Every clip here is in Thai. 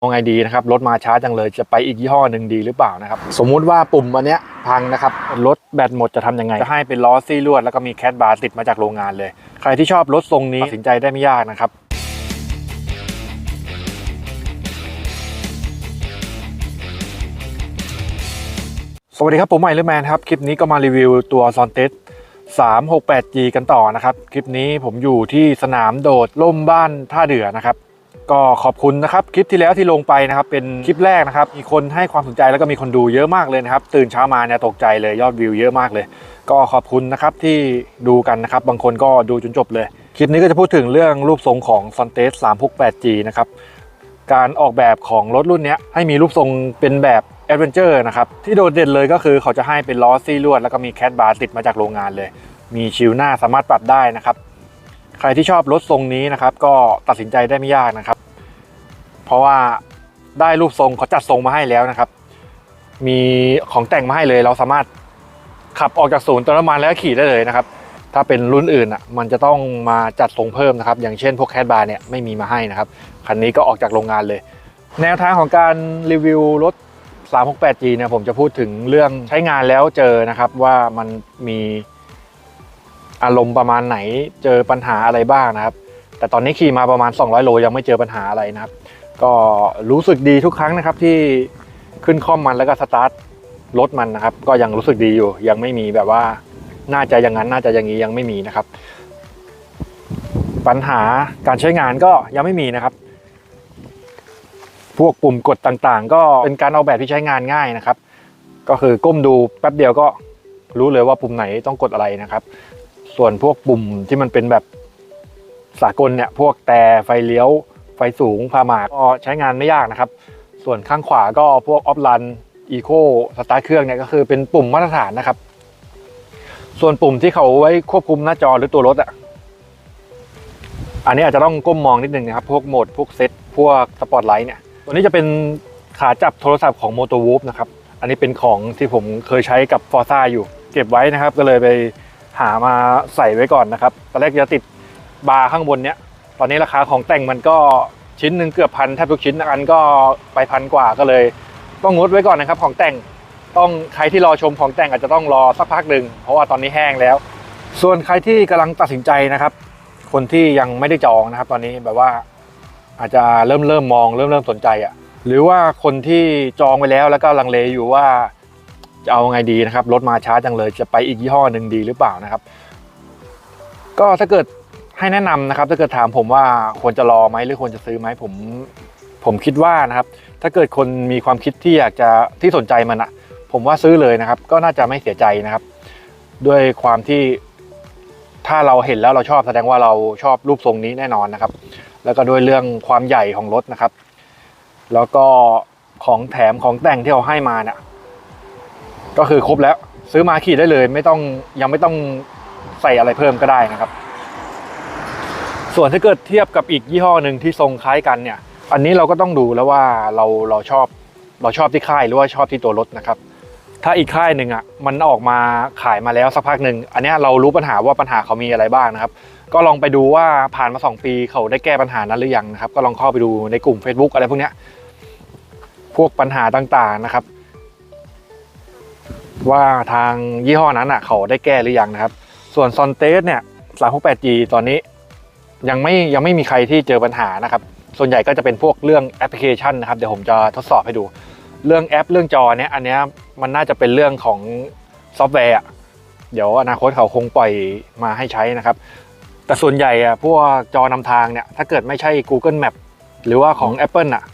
เอาไงดีนะครับรถมาช้าจังเลยจะไปอีกยี่ห้อหนึ่งดีหรือเปล่านะครับสมมุติว่าปุ่มอันเนี้ยพังนะครับรถแบตหมดจะทำยังไง จะให้เป็นล้อซี่ลวดแล้วก็มีแคทบาร์ติดมาจากโรงงานเลย ใครที่ชอบรถทรงนี้ตัดสินใจได้ไม่ยากนะครับสวัสดีครับผมใหม่เลอร์แมนครับคลิปนี้ก็มารีวิวตัว s o n t e s 368G กันต่อนะครับคลิปนี้ผมอยู่ที่สนามโดดล่มบ้านท่าเดือนะครับ ก็ขอบคุณนะครับคลิปที่แล้วที่ลงไปนะครับเป็นคลิปแรกนะครับมีคนให้ความสนใจแล้วก็มีคนดูเยอะมากเลยนะครับตื่นเช้ามาเนี่ยตกใจเลยยอดวิวเยอะมากเลย ก็ขอบคุณนะครับที่ดูกันนะครับบางคนก็ดูจนจบเลย คลิปนี้ก็จะพูดถึงเรื่องรูปทรงของ s o n t e s 368G นะครับการออกแบบของรถรุ่นนี้ให้มีรูปทรงเป็นแบบแอดเวนเจอร์นะครับที่โดดเด่นเลยก็คือเขาจะให้เป็นล้อซี่ลวด แล้วก็มีแคทบาร์ติดมาจากโรงงานเลย มีชิวหน้าสามารถปรับได้นะครับ ใครที่ชอบรถทรงนี้นะครับ ก็ตัดสินใจได้ไม่ยากนะครับ เพราะว่าได้รูปทรงเขาจัดทรงมาให้แล้วนะครับ มีของแต่งมาให้เลย เราสามารถขับออกจากศูนย์เติมน้ำมันแล้วขี่ได้เลยนะครับ ถ้าเป็นรุ่นอื่นอะมันจะต้องมาจัดทรงเพิ่มนะครับ อย่างเช่นพวกแคทบาร์เนี่ยไม่มีมาให้นะครับคันนี้ก็ออกจากโรงงานเลย แนวทางของการรีวิวรถ 368G เนี่ยผมจะพูดถึงเรื่องใช้งานแล้วเจอนะครับว่ามันมี อารมณ์ประมาณไหนเจอปัญหาอะไรบ้างนะครับ แต่ตอนนี้ขี่มาประมาณ 200 โลยังไม่เจอปัญหาอะไรนะครับ ก็รู้สึกดีทุกครั้งนะครับที่ขึ้นคล่อมมันแล้วก็สตาร์ทรถมันนะครับ ก็ยังรู้สึกดีอยู่ ยังไม่มีแบบว่าน่าจะอย่างนั้นน่าจะอย่างนี้ยังไม่มีนะครับ ปัญหาการใช้งานก็ยังไม่มีนะครับ พวกปุ่มกดต่างๆ ก็เป็นการออกแบบที่ใช้งานง่ายนะครับ ก็คือก้มดูแป๊บเดียวก็รู้เลยว่าปุ่มไหนต้องกดอะไรนะครับ ส่วนพวกปุ่มที่มันเป็นแบบสากลเนี่ยพวกแต่ไฟเลี้ยวไฟสูงพาหมากก็ใช้งานไม่ยากนะครับ ส่วนข้างขวาก็พวกออฟลันอีโคสตาร์เครื่องเนี่ยก็คือเป็นปุ่มมาตรฐานนะครับ ส่วนปุ่มที่เขาไว้ควบคุมหน้าจอหรือตัวรถอะอันนี้อาจจะต้องก้มมองนิดนึงนะครับ พวกโหมดพวกเซตพวกสปอตไลท์เนี่ยตัวนี้จะเป็นขาจับโทรศัพท์ของ m o t o w o o f นะครับ อันนี้เป็นของที่ผมเคยใช้กับ f o r z a อยู่ เก็บไว้นะครับ ก็เลยไป หามาใส่ไว้ก่อนนะครับตอนแรกจะติดบาร์ข้างบนเนี้ยตอนนี้ราคาของแต่งมันก็ชิ้นหนึ่งเกือบพันแทบทุกชิ้นอันก็ไปพันกว่าก็เลย ต้องงดไว้ก่อนนะครับของแต่งต้องใครที่รอชมของแต่งอาจจะต้องรอสักพักหนึ่งเพราะว่าตอนนี้แห้งแล้ว ส่วนใครที่กำลังตัดสินใจนะครับ คนที่ยังไม่ได้จองนะครับ ตอนนี้แบบว่าอาจจะเริ่มเริ่มมองเริ่มเริ่มสนใจอะ่ะหรือว่าคนที่จองไปแล้วแล้วก็ลังเลอยู่ว่า จะเอาไงดีนะครับรถมาช้าจังเลยจะไปอีกยี่ห้อหนึ่งดีหรือเปล่านะครับ ก็ถ้าเกิดให้แนะนำนะครับ ถ้าเกิดถามผมว่าควรจะรอไหมหรือควรจะซื้อไหมผมผมคิดว่านะครับ ถ้าเกิดคนมีความคิดที่อยากจะที่สนใจมันอะผมว่าซื้อเลยนะครับ ก็น่าจะไม่เสียใจนะครับ ด้วยความที่ถ้าเราเห็นแล้วเราชอบแสดงว่าเราชอบรูปทรงนี้แน่นอนนะครับ แล้วก็ด้วยเรื่องความใหญ่ของรถนะครับ แล้วก็ของแถมของแต่งที่เขาให้มาเนี่ย ก็คือครบแล้วซื้อมาขี่ได้เลย ไม่ต้องยังไม่ต้องใส่อะไรเพิ่มก็ได้นะครับ ส่วนถ้าเกิดเทียบกับอีกยี่ห้อหนึ่งที่ทรงคล้ายกันเนี่ย อันนี้เราก็ต้องดูแล้วว่าเราเราชอบเราชอบที่ค่ายหรือว่าชอบที่ตัวรถนะครับ ถ้าอีกค่ายหนึ่งอะมันออกมาขายมาแล้วสักพักหนึ่งอันนี้เรารู้ปัญหาว่าปัญหาเขามีอะไรบ้างนะครับ ก็ลองไปดูว่าผ่านมา 2 ปีเขาได้แก้ปัญหานั้นหรือยังนะครับ ก็ลองเข้าไปดูในกลุ่ม Facebook อะไรพวกเนี้ยพวกปัญหาต่างๆนะครับ ว่าทางยี่ห้อนั้นอะเขาได้แก้หรือยังนะครับ ส่วนซอนเตสเนี่ย 368G ตอนนี้ยังไม่ยังไม่มีใครที่เจอปัญหานะครับ ส่วนใหญ่ก็จะเป็นพวกเรื่องแอปพลิเคชันนะครับ เดี๋ยวผมจะทดสอบให้ดู เรื่องแอปเรื่องจอเนี่ยอันเนี้ยมันน่าจะเป็นเรื่องของซอฟต์แวร์เดี๋ยวอนาคตเขาคงปล่อยมาให้ใช้นะครับ แต่ส่วนใหญ่อะพวกจอนำทางเนี่ย ถ้าเกิดไม่ใช่ Google Map หรือว่าของ Apple อะ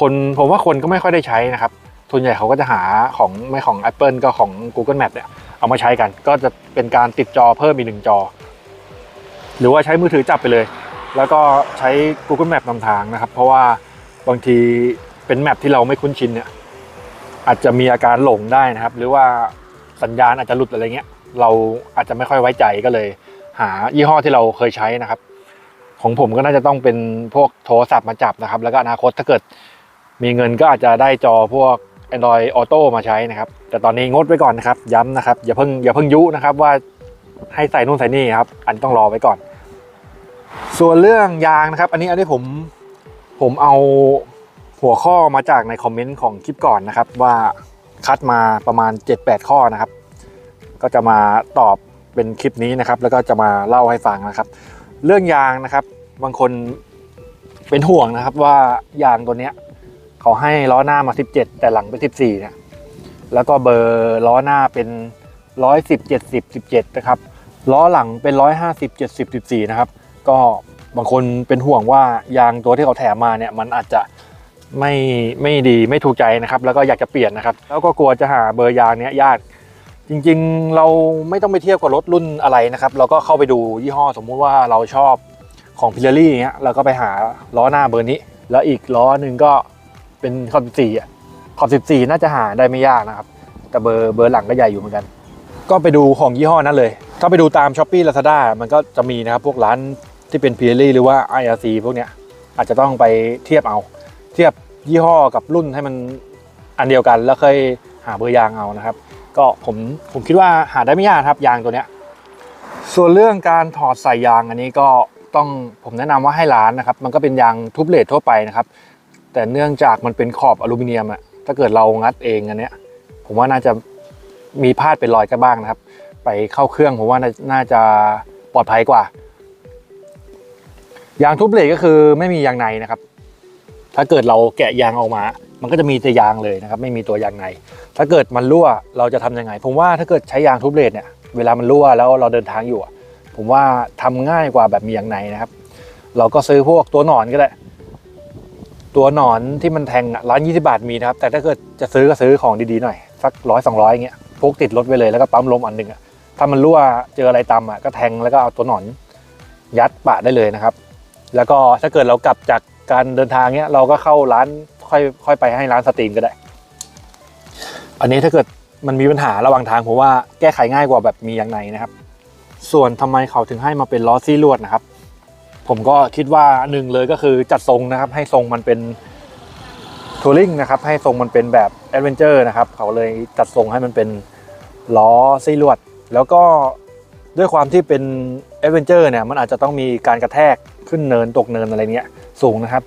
คนผมว่าคนก็ไม่ค่อยได้ใช้นะครับ ส่วนใหญ่เขาก็จะหาของไม่ของ Apple ก็ของ Google Map เนี่ยเอามาใช้กัน ก็จะเป็นการติดจอเพิ่มอีกหนึ่งจอ หรือว่าใช้มือถือจับไปเลย แล้วก็ใช้ Google Map นำทางนะครับ เพราะว่าบางทีเป็นแมปที่เราไม่คุ้นชินเนี่ยอาจจะมีอาการหลงได้นะครับ หรือว่าสัญญาณอาจจะหลุดอะไรเงี้ย เราอาจจะไม่ค่อยไว้ใจก็เลย หายี่ห้อที่เราเคยใช้นะครับ ของผมก็น่าจะต้องเป็นพวกโทรศัพท์มาจับนะครับ แล้วก็อนาคตถ้าเกิดมีเงินก็อาจจะได้จอพวก Android Auto มาใช้นะครับ แต่ตอนนี้งดไว้ก่อนนะครับ ย้ำนะครับ อย่าเพิ่งอย่าเพิ่งยุนะครับว่าให้ใส่นู่นใส่นี่ครับ อันต้องรอไว้ก่อน ส่วนเรื่องยางนะครับ อันนี้อันนี้ผมผมเอาหัวข้อมาจากในคอมเมนต์ของคลิปก่อนนะครับ ว่าคัดมาประมาณ 7-8 ข้อนะครับ ก็จะมาตอบเป็นคลิปนี้นะครับ แล้วก็จะมาเล่าให้ฟังนะครับ เรื่องยางนะครับ บางคนเป็นห่วงนะครับว่ายางตัวเนี้ย เขาให้ล้อหน้ามา 17 แต่หลังเป็น 14เนี่ยแล้วก็เบอร์ล้อหน้าเป็น110 70 17นะครับล้อหลังเป็น 150 70 14นะครับก็บางคนเป็นห่วงว่ายางตัวที่เขาแถมมาเนี่ยมันอาจจะไม่ไม่ดีไม่ถูกใจนะครับ แล้วก็อยากจะเปลี่ยนนะครับ แล้วก็กลัวจะหาเบอร์ยางเนี้ยยาก จริงๆเราไม่ต้องไปเทียบกับรถรุ่นอะไรนะครับ เราก็เข้าไปดูยี่ห้อสมมุติว่าเราชอบของพิลลี่อย่เงี้ยเราก็ไปหาล้อหน้าเบอร์นี้ แล้วอีกล้อหนึ่งก็ เป็นขอบ 14 อะ ขอบ 14 น่าจะหาได้ไม่ยากนะครับ แต่เบอร์เบอร์หลังก็ใหญ่อยู่เหมือนกัน ก็ไปดูของยี่ห้อนั้นเลย ถ้าไปดูตาม s h อ p e e Lazada มันก็จะมีนะครับ พวกร้านที่เป็น p i r e l l i หรือว่า IRC พวกเนี้ยอาจจะต้องไปเทียบเอา เทียบยี่ห้อกับรุ่นให้มันอันเดียวกัน แล้วเคยหาเบอร์ยางเอานะครับ ก็ผมผมคิดว่าหาได้ไม่ยากครับยางตัวเนี้ยส่วนเรื่องการถอดใส่ยางอันนี้ก็ต้องผมแนะนำว่าให้ร้านนะครับ มันก็เป็นยางทุบเลททั่วไปนะครับ แต่เนื่องจากมันเป็นขอบอลูมิเนียมอะถ้าเกิดเรางัดเองอันเนี้ย ผมว่าน่าจะมีพลาดเป็นรอยกันบ้างนะครับ ไปเข้าเครื่องผมว่าน่าจะปลอดภัยกว่า ยางทุบเลทก็คือไม่มียางในนะครับ ถ้าเกิดเราแกะยางออกมา มันก็จะมีแต่ยางเลยนะครับ ไม่มีตัวยางใน ถ้าเกิดมันรั่วเราจะทำยังไง ผมว่าถ้าเกิดใช้ยางทุบเลทเนี่ย เวลามันรั่วแล้วเราเดินทางอยู่อะผมว่าทำง่ายกว่าแบบมียางในนะครับ เราก็ซื้อพวกตัวหนอนก็ได้ ตัวหนอนที่มันแทงร้านยี่สิบาทมีนะครับ แต่ถ้าเกิดจะซื้อก็ซื้อของดีๆหน่อย สักร้อยสองร้อยอย่างเงี้ยพกติดรถไว้เลยแล้วก็ปั๊มลมอันหนึ่งอะถ้ามันรั่วเจออะไรตำอะก็แทงแล้วก็เอาตัวหนอนยัดปะได้เลยนะครับ แล้วก็ถ้าเกิดเรากลับจากการเดินทางเนี้ยเราก็เข้าร้านค่อยค่อยไปให้ร้านสตรีมก็ได้ อันนี้ถ้าเกิดมันมีปัญหาระหว่างทางผมว่าแก้ไขง่ายกว่าแบบมีอย่างในนะครับ ส่วนทำไมเขาถึงให้มาเป็นล้อซี่ลวดนะครับ ผมก็คิดว่าหนึ่งเลยก็คือจัดทรงนะครับ ให้ทรงมันเป็นทัวริงนะครับ ให้ทรงมันเป็นแบบแอดเวนเจอร์นะครับ เขาเลยจัดทรงให้มันเป็นล้อซี่ลวด แล้วก็ด้วยความที่เป็นแอดเวนเจอร์เนี่ยมันอาจจะต้องมีการกระแทกขึ้นเนินตกเนินอะไรเงี้ยสูงนะครับ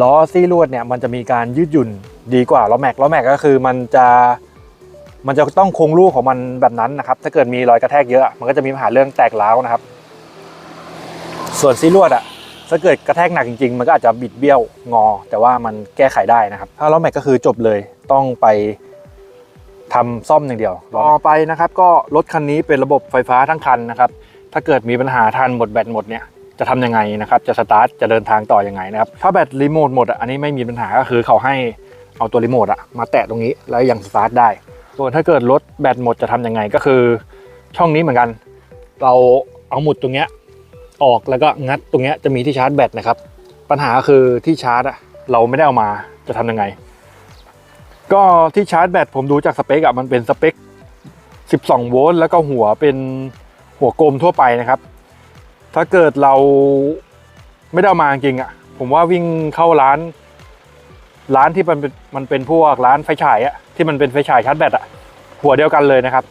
ล้อซี่ลวดเนี่ยมันจะมีการยืดหยุ่นดีกว่าล้อแม็กล้อแม็กก็คือมันจะมันจะต้องคงรูของมันแบบนั้นนะครับ ถ้าเกิดมีรอยกระแทกเยอะ มันก็จะมีปัญหาเรื่องแตกร้าวนะครับ ส่วนซีลวดอะถ้าเกิดกระแทกหนักจริงๆ มันก็อาจจะบิดเบี้ยวงอ แต่ว่ามันแก้ไขได้นะครับ ถ้าล้อแม็กก็คือจบเลยต้องไปทำซ่อมอย่างเดียวต่อไปนะครับก็รถคันนี้เป็นระบบไฟฟ้าทั้งคันนะครับ ถ้าเกิดมีปัญหาทันหมดแบตหมดเนี่ยจะทำยังไงนะครับจะสตาร์ทจะเดินทางต่อยังไงนะครับถ้าแบตรีโมทหมดอันนี้ไม่มีปัญหาก็คือเขาให้เอาตัวรีโมทอะมาแตะตรงนี้แล้วยังสตาร์ทได้ส่วนถ้าเกิดรถแบตหมดจะทำยังไงก็คือ ช่องนี้เหมือนกัน เราเอาหมุดตรงเนี้ย ออกแล้วก็งัดตรงเนี้ยจะมีที่ชาร์จแบตนะครับ ปัญหาคือที่ชาร์จอะเราไม่ได้เอามาจะทำยังไง ก็ที่ชาร์จแบตผมดูจากสเปคอะมันเป็นสเปค 12 โวลต์แล้วก็หัวเป็นหัวกลมทั่วไปนะครับ ถ้าเกิดเราไม่ได้เอามาจริงอะผมว่าวิ่งเข้าร้าน ร้านที่มันเป็นมันเป็นพวกร้านไฟฉายอะที่มันเป็นไฟฉายชาร์จแบตอะหัวเดียวกันเลยนะครับ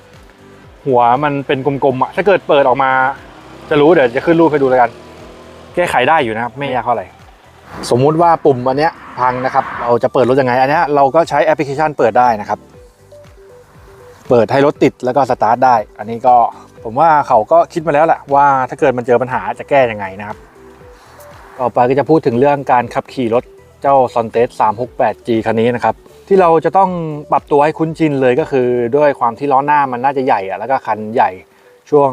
หัวมันเป็นกลมๆอะถ้าเกิดเปิดออกมา จะรู้เดี๋ยวจะขึ้นรูปให้ดูแล้วกัน แก้ไขได้อยู่นะครับ ไม่ยากเท่าไหร่สมมุติว่าปุ่มอันเนี้ยพังนะครับ เราจะเปิดรถยังไงอันเนี้ยเราก็ใช้แอปพลิเคชันเปิดได้นะครับ เปิดให้รถติดแล้วก็สตาร์ทได้ อันนี้ก็ผมว่าเขาก็คิดมาแล้วแหละว่าถ้าเกิดมันเจอปัญหาจะแก้ยังไงนะครับต่อไปก็จะพูดถึงเรื่องการขับขี่รถเจ้า s o n t e s 368G คันนี้นะครับ ที่เราจะต้องปรับตัวให้คุ้นชินเลยก็คือ ด้วยความที่ล้อหน้ามันน่าจะใหญ่อะแล้วก็คันใหญ่ช่วง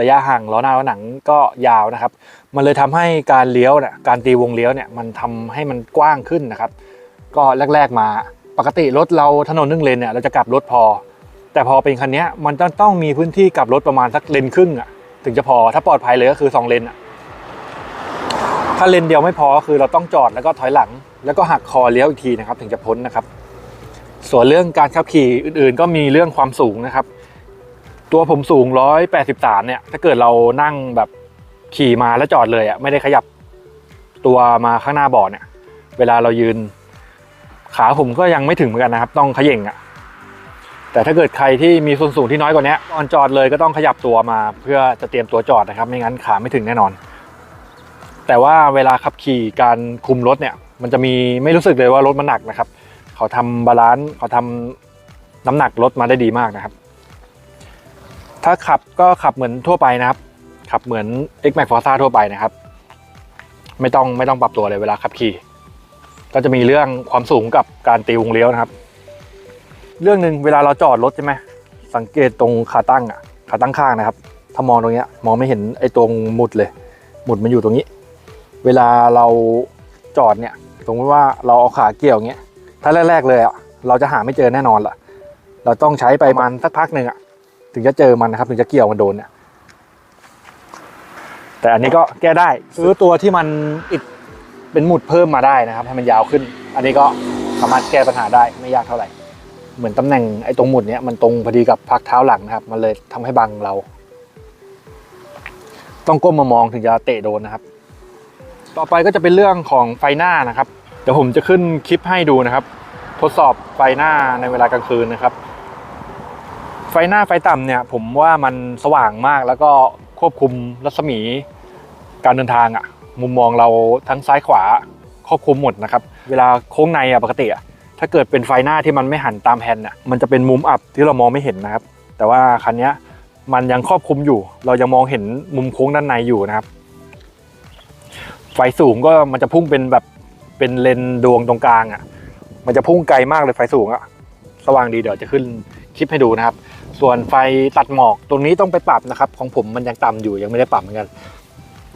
ระยะห่างล้อหน้าล้อหนังก็ยาวนะครับ มันเลยทำให้การเลี้ยวเนี่ยการตีวงเลี้ยวเนี่ยมันทำให้มันกว้างขึ้นนะครับ ก็แรก ๆมาปกติรถเราถนนหนึ่งเลนเนี่ยเราจะกลับรถพอ แต่พอเป็นคันนี้มันต้องต้องมีพื้นที่กลับรถประมาณสักเลนครึ่งอะถึงจะพอถ้าปลอดภัยเลยก็คือสองเลนอะถ้าเลนเดียวไม่พอก็คือเราต้องจอดแล้วก็ถอยหลัง แล้วก็หักคอเลี้ยวอีกทีนะครับ ถึงจะพ้นนะครับ ส่วนเรื่องการขับขี่อื่น ๆ ก็มีเรื่องความสูงนะครับ ตัวผมสูง 183 เนี่ย ถ้าเกิดเรานั่งแบบขี่มาแล้วจอดเลยอะไม่ได้ขยับตัวมาข้างหน้าเบาะเนี่ย เวลาเรายืน ขาผมก็ยังไม่ถึงเหมือนกันนะครับ ต้องขย่งอะ แต่ถ้าเกิดใครที่มีส่วนสูงที่น้อยกว่านี้ก่อนจอดเลยก็ต้องขยับตัวมา เพื่อจะเตรียมตัวจอดนะครับ ไม่งั้นขาไม่ถึงแน่นอน แต่ว่าเวลาขับขี่การคุมรถเนี่ย มันจะมีไม่รู้สึกเลยว่ารถมันหนักนะครับ เขาทำบาลานซ์เขาทำน้ำหนักรถมาได้ดีมากนะครับ ถ้าขับก็ขับเหมือนทั่วไปนะครับ ขับเหมือน X Max Forza ทั่วไปนะครับ ไม่ต้องไม่ต้องปรับตัวเลยเวลาขับขี่ ก็จะมีเรื่องความสูงกับการตีวงเลี้ยวนะครับ เรื่องหนึ่งเวลาเราจอดรถใช่ไหมสังเกตตรงขาตั้งอะขาตั้งข้างนะครับ ถ้ามองตรงเนี้ยมองไม่เห็นไอ้ตรงหมุดเลย หมุดมันอยู่ตรงนี้ เวลาเราจอดเนี่ยสมมติว่าเราเอาขาเกี่ยวอย่างเงี้ยถ้าแรกๆเลยอะเราจะหาไม่เจอแน่นอนล่ะ เราต้องใช้ไปมันสักพักหนึ่งอะ ถึงจะเจอมันนะครับ ถึงจะเกี่ยวมันโดนเนี่ยแต่อันนี้ก็แก้ได้ซื้อตัวที่มันอิดเป็นหมุดเพิ่มมาได้นะครับ ให้มันยาวขึ้น อันนี้ก็สามารถแก้ปัญหาได้ไม่ยากเท่าไหร่ เหมือนตำแหน่งไอ้ตรงหมุดเนี้ยมันตรงพอดีกับพักเท้าหลังนะครับ มันเลยทำให้บังเรา ต้องก้มมามองถึงจะเตะโดนนะครับ ต่อไปก็จะเป็นเรื่องของไฟหน้านะครับ เดี๋ยวผมจะขึ้นคลิปให้ดูนะครับ ทดสอบไฟหน้าในเวลากลางคืนนะครับ ไฟหน้าไฟต่ำเนี่ย ผมว่ามันสว่างมากแล้วก็ควบคุมรัศมีการเดินทางอะมุมมองเราทั้งซ้ายขวาควบคุมหมดนะครับ เวลาโค้งในอะปกติอะถ้าเกิดเป็นไฟหน้าที่มันไม่หันตามแผ่นอะมันจะเป็นมุมอับที่เรามองไม่เห็นนะครับ แต่ว่าคันนี้มันยังครอบคลุมอยู่ เรายังมองเห็นมุมโค้งด้านในอยู่นะครับ ไฟสูงก็มันจะพุ่งเป็นแบบเป็นเลนดวงตรงกลางอะ่ะมันจะพุ่งไกลมากเลยไฟสูงอะ่ะสว่างดีเดี๋ยวจะขึ้น คลิปให้ดูนะครับ ส่วนไฟตัดหมอกตรงนี้ต้องไปปรับนะครับ ของผมมันยังต่ำอยู่ยังไม่ได้ปรับเหมือนกัน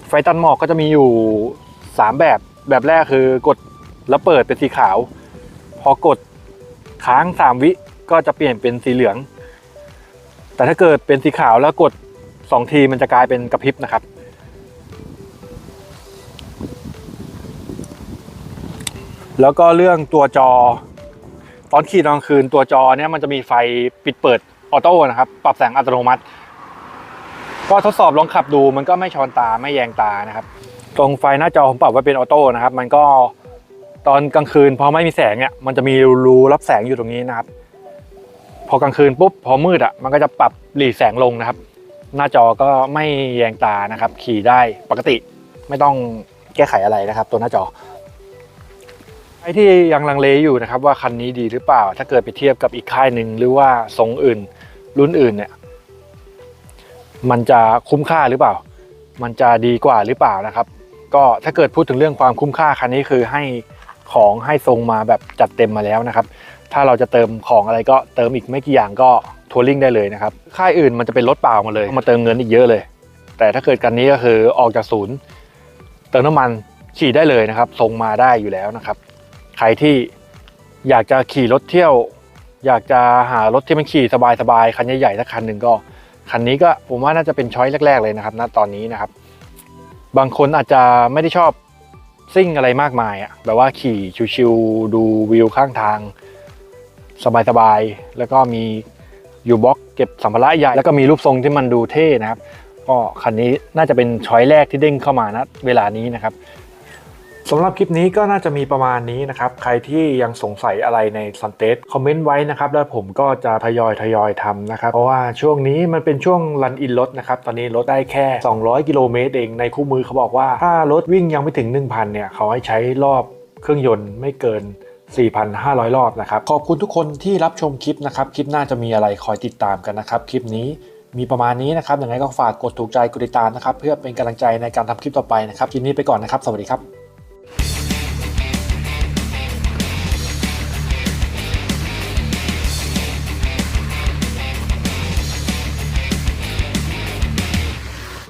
ไฟตัดหมอกก็จะมีอยู่สามแบบแบบแรกคือกดแล้วเปิดเป็นสีขาว พอกดค้างสามวิก็จะเปลี่ยนเป็นสีเหลือง แต่ถ้าเกิดเป็นสีขาวแล้วกดสองทีมันจะกลายเป็นกระพริบนะครับแล้วก็เรื่องตัวจอ ตอนขี่ตอนกลางคืนตัวจอเนี่ยมันจะมีไฟปิดเปิดออโต้นะครับ ปรับแสงอัตโนมัติ ก็ทดสอบลองขับดูมันก็ไม่ชอนตาไม่แยงตานะครับ ตรงไฟหน้าจอผมปรับไว้เป็นออโต้นะครับ มันก็ตอนกลางคืนพอไม่มีแสงเนี่ยมันจะมีรูรับแสงอยู่ตรงนี้นะครับ พอกลางคืนปุ๊บพอมืดอะมันก็จะปรับหลีแสงลงนะครับ หน้าจอก็ไม่แยงตานะครับ ขี่ได้ปกติไม่ต้องแก้ไขอะไรนะครับ ตัวหน้าจอ ครที่ยังลังเลอยู่นะครับว่าคันนี้ดีหรือเปล่า ถ้าเกิดไปเทียบกับอีกค่ายหนึ่งหรือว่าทรงอื่น รุ่นอื่นเนี่ย มันจะคุ้มค่าหรือเปล่า มันจะดีกว่าหรือเปล่านะครับ ก็ถ้าเกิดพูดถึงเรื่องความคุ้มค่าคันนี้คือให้ของให้ทรงมาแบบจัดเต็มมาแล้วนะครับ ถ้าเราจะเติมของอะไรก็เติมอีกไม่กี่อย่างก็ทัวริงได้เลยนะครับ ค่ายอื่นมันจะเป็นรถเปล่ามาเลยมาเติมเงินอีกเยอะเลย แต่ถ้าเกิดกันนี้ก็คือออกจากศูนย์ เติมน้ำมันขี่ได้เลยนะครับทรงมาได้อยู่แล้วนะครับ ใครที่อยากจะขี่รถเที่ยว อยากจะหารถที่มันขี่สบายๆคันใหญ่ๆสักคันหนึ่งก็ คันนี้ก็ผมว่าน่าจะเป็นช้อยแรก ๆ เลยนะครับณตอนนี้นะครับ บางคนอาจจะไม่ได้ชอบซิ่งอะไรมากมายอะแบบว่าขี่ชิวๆดูวิวข้างทาง สบายๆแล้วก็มียูบ็อกเก็บสัมภาระใหญ่แล้วก็มีรูปทรงที่มันดูเท่นะครับ ก็คันนี้น่าจะเป็นช้อยแรกที่เด้งเข้ามาณเวลานี้นะครับ สำหรับคลิปนี้ก็น่าจะมีประมาณนี้นะครับ ใครที่ยังสงสัยอะไรในซันเตสคอมเมนต์ไว้นะครับ แล้วผมก็จะทยอยทยอยทำนะครับ เพราะว่าช่วงนี้มันเป็นช่วงรันอินรถนะครับ ตอนนี้รถได้แค่ 200 กิโลเมตรเอง ในคู่มือเขาบอกว่า ถ้ารถวิ่งยังไม่ถึง 1,000 เนี่ย เขาให้ใช้รอบเครื่องยนต์ไม่เกิน4,500 รอบนะครับ ขอบคุณทุกคนที่รับชมคลิปนะครับ คลิปหน้าจะมีอะไรคอยติดตามกันนะครับ คลิปนี้มีประมาณนี้นะครับ ยังไงก็ฝากกดถูกใจ กดติดตามนะครับ เพื่อเป็นกำลังใจในการทำคลิปต่อไปนะครับ คลิปนี้ไปก่อนนะครับ สวัสดีครับ